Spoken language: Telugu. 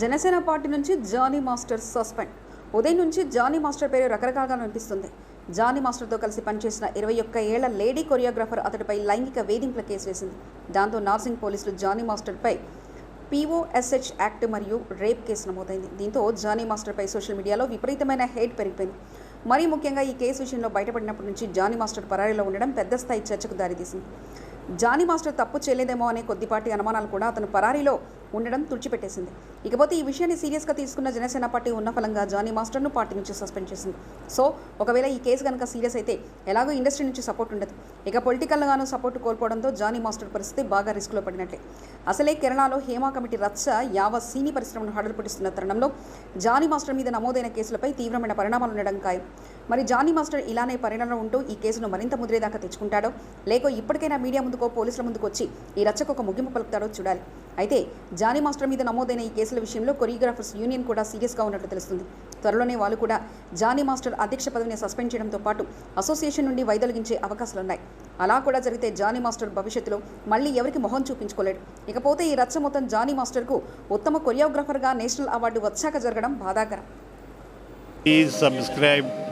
జనసేన పార్టీ నుంచి జానీ మాస్టర్ సస్పెండ్. ఉదయం నుంచి జానీ మాస్టర్ పేరు రకరకాలుగా వినిపిస్తుంది. జానీ మాస్టర్తో కలిసి పనిచేసిన ఇరవై ఒక్క ఏళ్ళ లేడీ కొరియోగ్రాఫర్ అతడిపై లైంగిక వేధింపుల కేసు వేసింది. దాంతో నార్సింగ్ పోలీసులు జానీ మాస్టర్పై పీఓఎస్హెచ్ యాక్ట్ మరియు రేప్ కేసు నమోదైంది. దీంతో జానీ మాస్టర్పై సోషల్ మీడియాలో విపరీతమైన హేట్ పెరిగిపోయింది. మరీ ముఖ్యంగా ఈ కేసు విషయంలో బయటపడినప్పటి నుంచి జానీ మాస్టర్ పరారీలో ఉండడం పెద్ద స్థాయి చర్చకు దారితీసింది. జానీ మాస్టర్ తప్పు చేయలేదేమో అనే కొద్దిపాటి అనుమానాలు కూడా అతను పరారీలో ఉండడం తుడిచిపెట్టేసింది. ఇకపోతే ఈ విషయాన్ని సీరియస్గా తీసుకున్న జనసేన పార్టీ ఉన్న ఫలంగా జానీ మాస్టర్ను పార్టీ నుంచి సస్పెండ్ చేసింది. సో ఒకవేళ ఈ కేసు కనుక సీరియస్ అయితే ఎలాగో ఇండస్ట్రీ నుంచి సపోర్ట్ ఉండదు. ఇక పొలిటికల్గాను సపోర్ట్ కోల్పోవడంతో జానీ మాస్టర్ పరిస్థితి బాగా రిస్క్లో పడినట్లే. అసలే కేరళలో హేమా కమిటీ రచ్చ యావ సినీ పరిశ్రమను హడలు పుట్టిస్తున్న తరుణంలో జానీ మాస్టర్ మీద నమోదైన కేసులపై తీవ్రమైన పరిణామాలు ఉండడం ఖాయం. మరి జానీ మాస్టర్ ఇలానే పరిణామం ఉంటూ ఈ కేసును మరింత ముదిరేదాకా తెచ్చుకుంటాడో లేక ఇప్పటికైనా మీడియా ముందుకో పోలీసుల ముందుకు వచ్చి ఈ రచ్చకు ఒక ముగింపు పలుకుతాడో చూడాలి. అయితే జానీ మాస్టర్ మీద నమోదైన ఈ కేసుల విషయంలో కొరియోగ్రాఫర్స్ యూనియన్ కూడా సీరియస్గా ఉన్నట్లు తెలుస్తుంది. త్వరలోనే వాళ్ళు కూడా జానీ మాస్టర్ అధ్యక్ష పదవిని సస్పెండ్ చేయడంతో పాటు అసోసియేషన్ నుండి వైదొలిగించే అవకాశాలున్నాయి. అలా కూడా జరిగితే జానీ మాస్టర్ భవిష్యత్తులో మళ్ళీ ఎవరికి మొహం చూపించుకోలేడు. ఇకపోతే ఈ రచ్చ మొత్తం జానీ మాస్టర్కు ఉత్తమ కొరియోగ్రాఫర్గా నేషనల్ అవార్డు వచ్చాక జరగడం బాధాకరం. Please